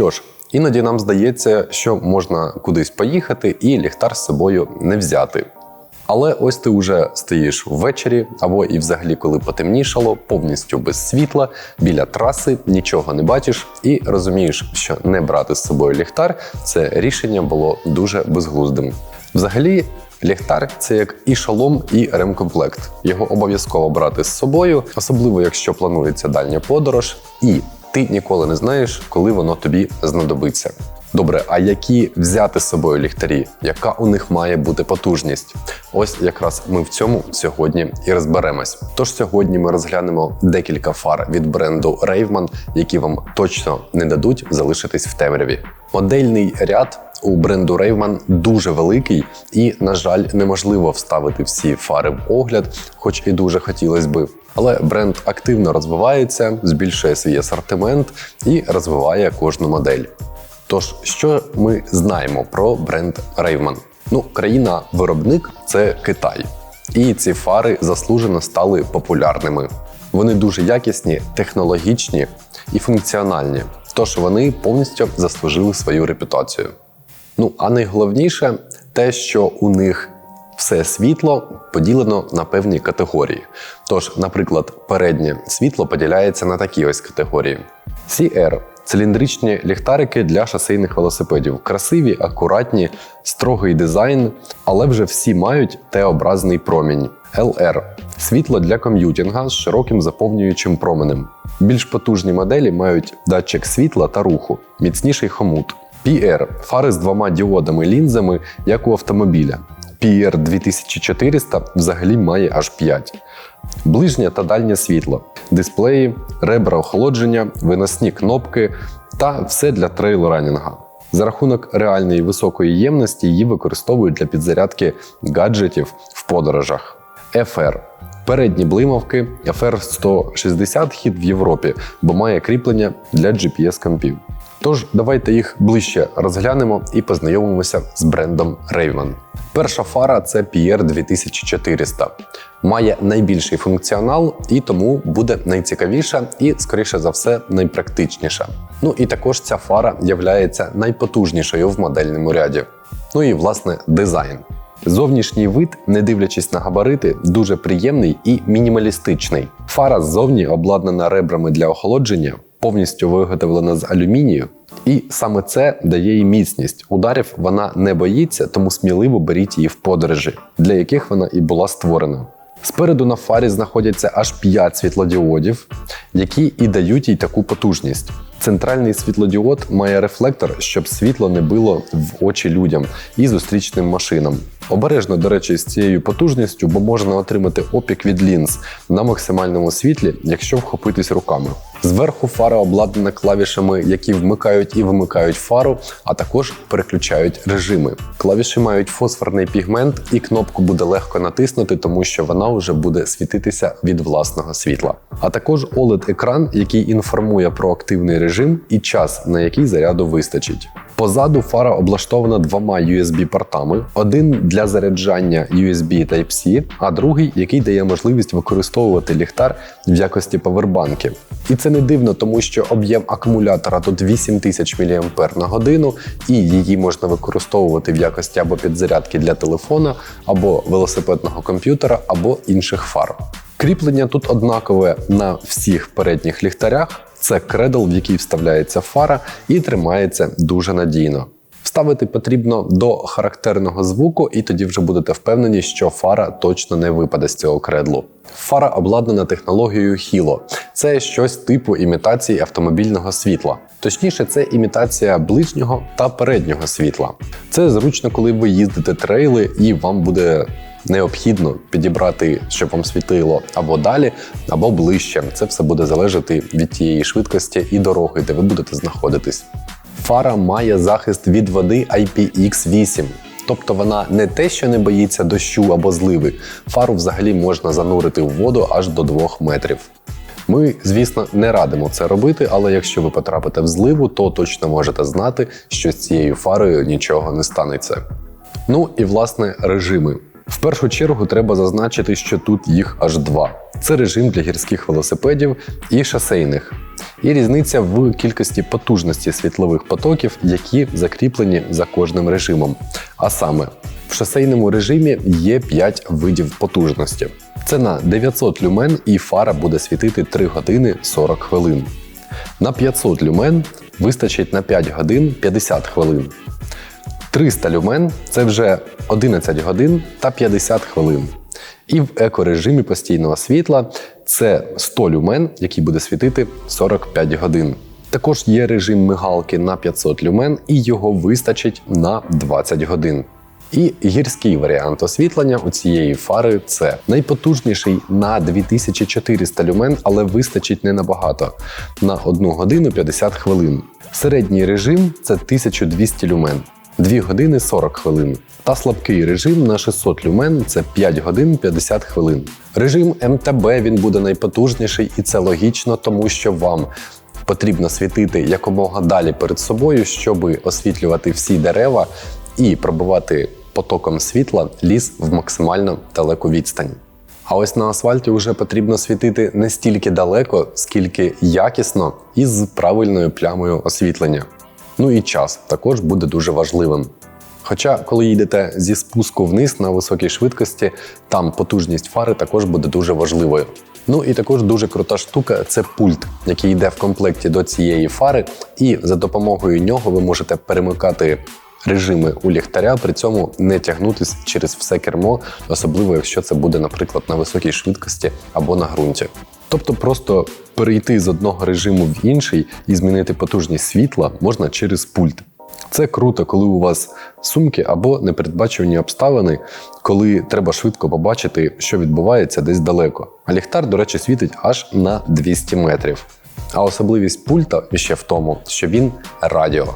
Що ж, іноді нам здається, що можна кудись поїхати і ліхтар з собою не взяти. Але ось ти вже стоїш ввечері, або і взагалі, коли потемнішало, повністю без світла, біля траси, нічого не бачиш, і розумієш, що не брати з собою ліхтар це рішення було дуже безглуздим. Взагалі, ліхтар це як і шолом, і ремкомплект. Його обов'язково брати з собою, особливо якщо планується дальня подорож, і ти ніколи не знаєш, коли воно тобі знадобиться. Добре, а які взяти з собою ліхтарі? Яка у них має бути потужність? Ось якраз ми в цьому сьогодні і розберемось. Тож сьогодні ми розглянемо декілька фар від бренду Ravman, які вам точно не дадуть залишитись в темряві. Модельний ряд у бренду Ravman дуже великий, і, на жаль, неможливо вставити всі фари в огляд, хоч і дуже хотілося би. Але бренд активно розвивається, збільшує свій асортимент і розвиває кожну модель. Тож, що ми знаємо про бренд Ravman? Ну, країна-виробник це Китай, і ці фари заслужено стали популярними. Вони дуже якісні, технологічні і функціональні, тож вони повністю заслужили свою репутацію. Ну а найголовніше те, що у них все світло поділено на певні категорії. Тож, наприклад, переднє світло поділяється на такі ось категорії: CR циліндричні ліхтарики для шосейних велосипедів. Красиві, акуратні, строгий дизайн, але вже всі мають Т-образний промінь. LR світло для ком'ютінга з широким заповнюючим променем. Більш потужні моделі мають датчик світла та руху, міцніший хомут. PR фари з двома діодами лінзами, як у автомобіля. PR 2400 взагалі має аж 5. Ближнє та дальнє світло, дисплеї, ребра охолодження, виносні кнопки та все для трейл-ранінга. За рахунок реальної високої ємності її використовують для підзарядки гаджетів в подорожах. FR Передні блимавки FR 160 хід в Європі, бо має кріплення для GPS-компів. Тож давайте їх ближче розглянемо і познайомимося з брендом Ravman. Перша фара це PR 2400. Має найбільший функціонал і тому буде найцікавіша і, скоріше за все, найпрактичніша. Ну і також ця фара є найпотужнішою в модельному ряді. Ну і власне дизайн. Зовнішній вид, не дивлячись на габарити, дуже приємний і мінімалістичний. Фара ззовні обладнана ребрами для охолодження, повністю виготовлена з алюмінію, і саме це дає їй міцність. Ударів вона не боїться, тому сміливо беріть її в подорожі, для яких вона і була створена. Спереду на фарі знаходяться аж 5 світлодіодів, які і дають їй таку потужність. Центральний світлодіод має рефлектор, щоб світло не било в очі людям і зустрічним машинам. Обережно, до речі, з цією потужністю, бо можна отримати опік від лінз на максимальному світлі, якщо вхопитись руками. Зверху фара обладнана клавішами, які вмикають і вимикають фару, а також переключають режими. Клавіші мають фосфорний пігмент, і кнопку буде легко натиснути, тому що вона вже буде світитися від власного світла. А також oled екран який інформує про активний режим і час, на який заряду вистачить. Позаду фара облаштована двома USB-портами: один для заряджання USB Type-C, а другий, який дає можливість використовувати ліхтар в якості павербанків. І це не дивно, тому що об'єм акумулятора тут 8000 мАч на годину, і її можна використовувати в якості або підзарядки для телефона, або велосипедного комп'ютера, або інших фар. Кріплення тут однакове на всіх передніх ліхтарях. Це кредл, в який вставляється фара і тримається дуже надійно. Вставити потрібно до характерного звуку, і тоді вже будете впевнені, що фара точно не випаде з цього кредлу. Фара обладнана технологією Hilo. Це щось типу імітації автомобільного світла. Точніше, це імітація ближнього та переднього світла. Це зручно, коли ви їздите трейли, і вам буде необхідно підібрати, щоб вам світило або далі, або ближче. Це все буде залежати від тієї швидкості і дороги, де ви будете знаходитись. Фара має захист від води IPX8. Тобто вона не те, що не боїться дощу або зливи, фару взагалі можна занурити в воду аж до 2 метрів. Ми, звісно, не радимо це робити, але якщо ви потрапите в зливу, то точно можете знати, що з цією фарою нічого не станеться. Ну і власне режими. В першу чергу треба зазначити, що тут їх аж два: це режим для гірських велосипедів і шосейних. і різниця в кількості потужності світлових потоків, які закріплені за кожним режимом. А саме, в шосейному режимі є 5 видів потужності. Це на 900 люмен і фара буде світити 3 години 40 хвилин. На 500 люмен вистачить на 5 годин 50 хвилин. 300 люмен це вже 11 годин та 50 хвилин. І в екорежимі постійного світла це 100 люмен, який буде світити 45 годин. Також є режим мигалки на 500 люмен, і його вистачить на 20 годин. І гірський варіант освітлення у цієї фари це найпотужніший на 2400 люмен, але вистачить не набагато на 1 годину 50 хвилин. Середній режим це 1200 люмен. 2 години 40 хвилин. Та слабкий режим на 600 люмен це 5 годин 50 хвилин. Режим МТБ він буде найпотужніший, і це логічно, тому що вам потрібно світити якомога далі перед собою, щоб освітлювати всі дерева і пробивати потоком світла ліс в максимально далеку відстань. А ось на асфальті вже потрібно світити не стільки далеко, скільки якісно і з правильною плямою освітлення. Ну і час також буде дуже важливим. Хоча, коли їдете зі спуску вниз на високій швидкості, там потужність фари також буде дуже важливою. Ну і також дуже крута штука це пульт, який йде в комплекті до цієї фари, і за допомогою нього ви можете перемикати режими у ліхтаря, при цьому не тягнутись через все кермо, особливо якщо це буде, наприклад, на високій швидкості або на ґрунті. Тобто просто перейти з одного режиму в інший і змінити потужність світла можна через пульт. Це круто, коли у вас сумки або непередбачувані обставини, коли треба швидко побачити, що відбувається десь далеко. А ліхтар, до речі, світить аж на 200 метрів. А особливість пульта ще в тому, що він радіо.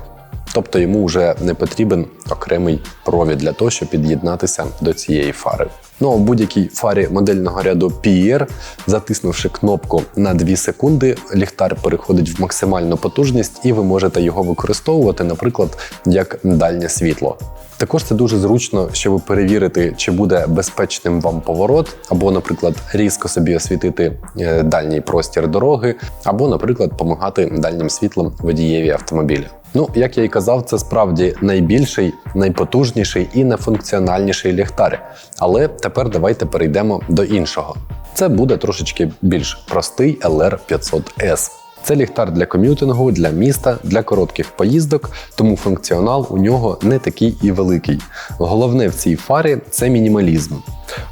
Тобто йому вже не потрібен окремий провід для того, щоб під'єднатися до цієї фари. Ну а в будь-якій фарі модельного ряду PER, затиснувши кнопку на 2 секунди, ліхтар переходить в максимальну потужність, і ви можете його використовувати, наприклад, як дальнє світло. Також це дуже зручно, щоб перевірити, чи буде безпечним вам поворот, або, наприклад, різко собі освітити е, дальній простір дороги, або, наприклад, допомагати дальнім світлом водієві автомобіля. Ну, як я і казав, це справді найбільший, найпотужніший і найфункціональніший ліхтар. Але тепер давайте перейдемо до іншого. Це буде трошечки більш простий LR500S. Це ліхтар для ком'ютингу, для міста, для коротких поїздок, тому функціонал у нього не такий і великий. Головне в цій фарі це мінімалізм.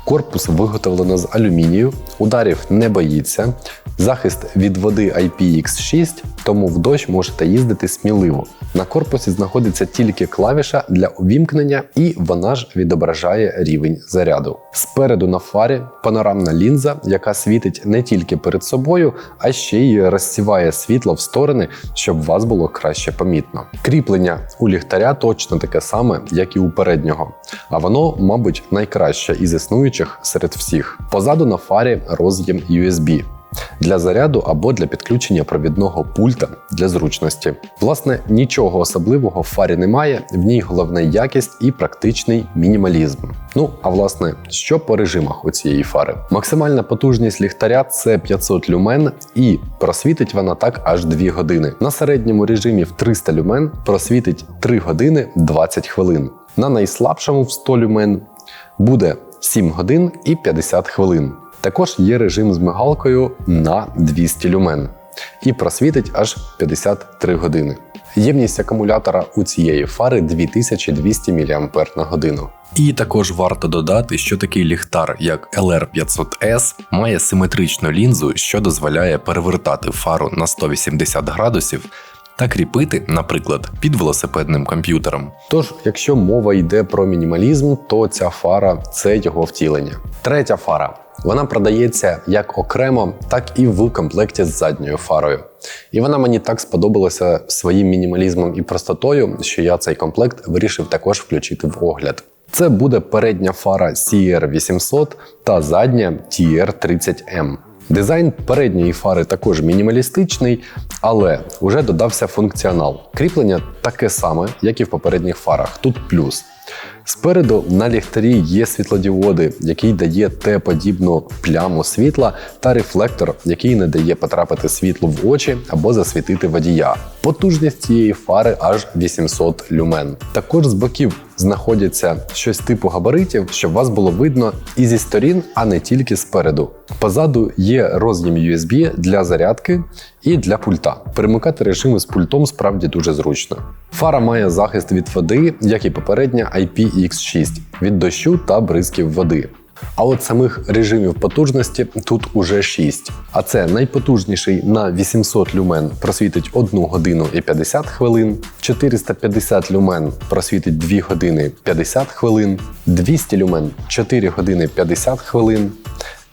Корпус виготовлено з алюмінію, ударів не боїться, захист від води IPX6, тому в дощ можете їздити сміливо. На корпусі знаходиться тільки клавіша для увімкнення, і вона ж відображає рівень заряду. Спереду на фарі панорамна лінза, яка світить не тільки перед собою, а ще й розсіває світло в сторони, щоб вас було краще помітно. Кріплення у ліхтаря точно таке саме, як і у переднього, а воно, мабуть, найкраще із існуючих серед всіх. Позаду на фарі роз'єм USB для заряду або для підключення провідного пульта для зручності. Власне, нічого особливого в фарі немає, в ній головна якість і практичний мінімалізм. Ну а власне, що по режимах у цієї фари? Максимальна потужність ліхтаря це 500 люмен, і просвітить вона так аж 2 години. На середньому режимі в 300 люмен просвітить 3 години 20 хвилин. На найслабшому в 100 люмен буде 7 годин і 50 хвилин. Також є режим з мигалкою на 200 люмен і просвітить аж 53 години. Ємність акумулятора у цієї фари 2200 мАч. І також варто додати, що такий ліхтар, як LR500S, має симетричну лінзу, що дозволяє перевертати фару на 180 градусів та кріпити, наприклад, під велосипедним комп'ютером. Тож, якщо мова йде про мінімалізм, то ця фара це його втілення. Третя фара. Вона продається як окремо, так і в комплекті з задньою фарою. І вона мені так сподобалася своїм мінімалізмом і простотою, що я цей комплект вирішив також включити в огляд. Це буде передня фара CR800 та задня TR30M. Дизайн передньої фари також мінімалістичний, але вже додався функціонал. Кріплення таке саме, як і в попередніх фарах. Тут плюс. Спереду на ліхтарі є світлодіоди, який дає Т-подібну пляму світла, та рефлектор, який не дає потрапити світлу в очі або засвітити водія. Потужність цієї фари аж 800 люмен. Також з боків знаходяться щось типу габаритів, щоб вас було видно і зі сторін, а не тільки спереду. Позаду є роз'єм USB для зарядки і для пульта. Перемикати режими з пультом справді дуже зручно. Фара має захист від води, як і попередня IPX6 від дощу та бризків води. А от самих режимів потужності тут уже 6. А це найпотужніший на 800 люмен просвітить 1 годину і 50 хвилин, 450 люмен просвітить 2 години 50 хвилин, 200 люмен 4 години 50 хвилин.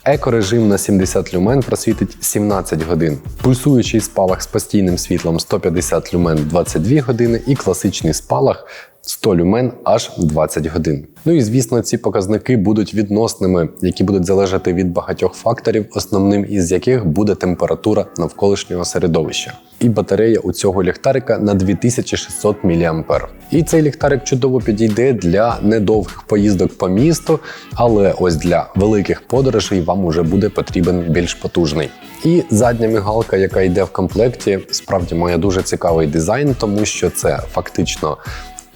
Екорежим на 70 люмен просвітить 17 годин, пульсуючий спалах з постійним світлом 150 люмен 22 години і класичний спалах 100 люмен аж 20 годин. Ну і звісно, ці показники будуть відносними, які будуть залежати від багатьох факторів, основним із яких буде температура навколишнього середовища. І батарея у цього ліхтарика на 2600 мА. І цей ліхтарик чудово підійде для недовгих поїздок по місту, але ось для великих подорожей вам уже буде потрібен більш потужний. І задня мігалка, яка йде в комплекті, справді має дуже цікавий дизайн, тому що це фактично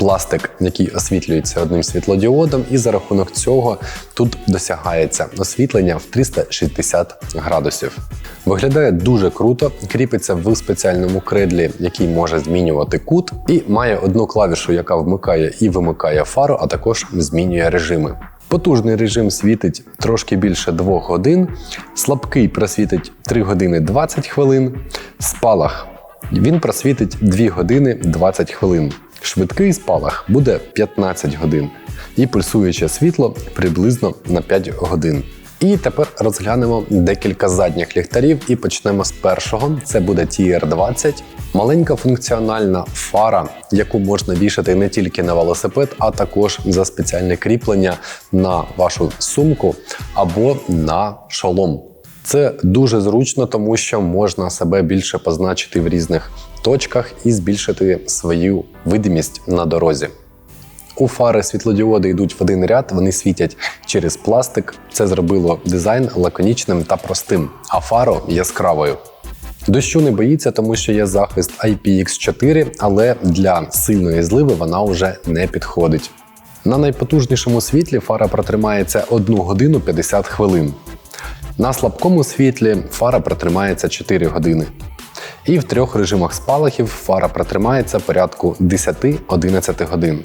пластик, який освітлюється одним світлодіодом, і за рахунок цього тут досягається освітлення в 360 градусів. Виглядає дуже круто, кріпиться в спеціальному кредлі, який може змінювати кут, і має одну клавішу, яка вмикає і вимикає фару, а також змінює режими. Потужний режим світить трошки більше 2 годин, слабкий просвітить 3 години 20 хвилин, спалах він просвітить 2 години 20 хвилин. Швидкий спалах буде 15 годин і пульсуюче світло приблизно на 5 годин. І тепер розглянемо декілька задніх ліхтарів і почнемо з першого. Це буде TR20. Маленька функціональна фара, яку можна вішати не тільки на велосипед, а також за спеціальне кріплення на вашу сумку або на шолом. Це дуже зручно, тому що можна себе більше позначити в різних точках і збільшити свою видимість на дорозі. У фари світлодіоди йдуть в один ряд, вони світять через пластик. Це зробило дизайн лаконічним та простим, а фаро яскравою. Дощу не боїться, тому що є захист IPX4, але для сильної зливи вона вже не підходить. На найпотужнішому світлі фара протримається 1 годину 50 хвилин. На слабкому світлі фара протримається 4 години. І в трьох режимах спалахів фара протримається порядку 10-11 годин.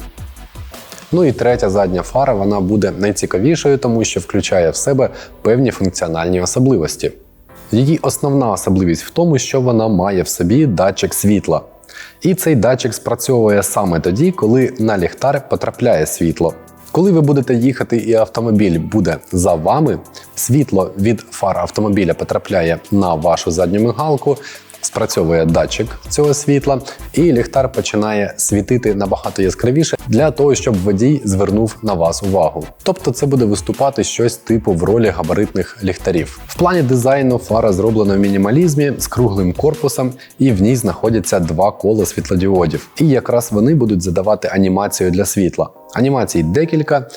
Ну і третя задня фара вона буде найцікавішою, тому що включає в себе певні функціональні особливості. Її основна особливість в тому, що вона має в собі датчик світла. І цей датчик спрацьовує саме тоді, коли на ліхтар потрапляє світло. Коли ви будете їхати і автомобіль буде за вами, світло від фар автомобіля потрапляє на вашу задню мигалку, спрацьовує датчик цього світла, і ліхтар починає світити набагато яскравіше для того, щоб водій звернув на вас увагу. Тобто це буде виступати щось типу в ролі габаритних ліхтарів. В плані дизайну фара зроблена в мінімалізмі з круглим корпусом, і в ній знаходяться два кола світлодіодів. І якраз вони будуть задавати анімацію для світла. Анімацій декілька,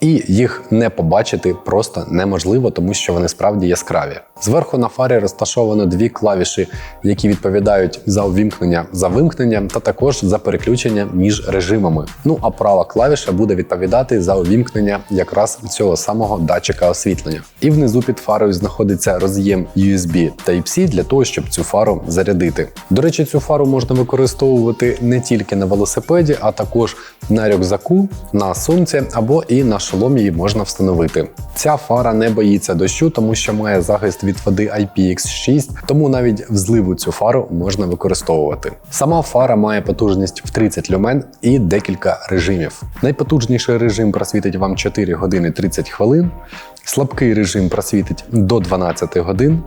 і їх не побачити просто неможливо, тому що вони справді яскраві. Зверху на фарі розташовано дві клавіші, які відповідають за увімкнення за вимкнення та також за переключення між режимами. Ну а права клавіша буде відповідати за увімкнення якраз цього самого датчика освітлення. І внизу під фарою знаходиться роз'єм USB Type-C для того, щоб цю фару зарядити. До речі, цю фару можна використовувати не тільки на велосипеді, а також на рюкзаку, на сумці або і на шолом її можна встановити. Ця фара не боїться дощу, тому що має захист від води IPX6, тому навіть в зливу цю фару можна використовувати. Сама фара має потужність в 30 люмен і декілька режимів. Найпотужніший режим просвітить вам 4 години 30 хвилин, слабкий режим просвітить до 12 годин.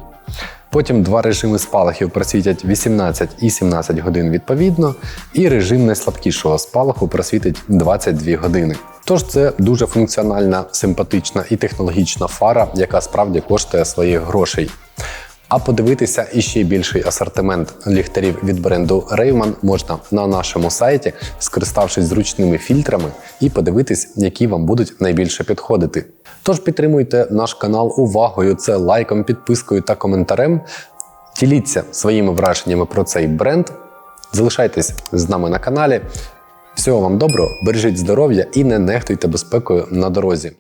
Потім два режими спалахів просвітять 18 і 17 годин відповідно, і режим найслабкішого спалаху просвітить 22 години. Тож це дуже функціональна, симпатична і технологічна фара, яка справді коштує своїх грошей. А подивитися іще більший асортимент ліхтарів від бренду Rayman можна на нашому сайті, скориставшись зручними фільтрами, і подивитись, які вам будуть найбільше підходити. Тож підтримуйте наш канал увагою, це лайком, підпискою та коментарем. Діліться своїми враженнями про цей бренд. Залишайтесь з нами на каналі. Всього вам доброго, бережіть здоров'я і не нехтуйте безпекою на дорозі.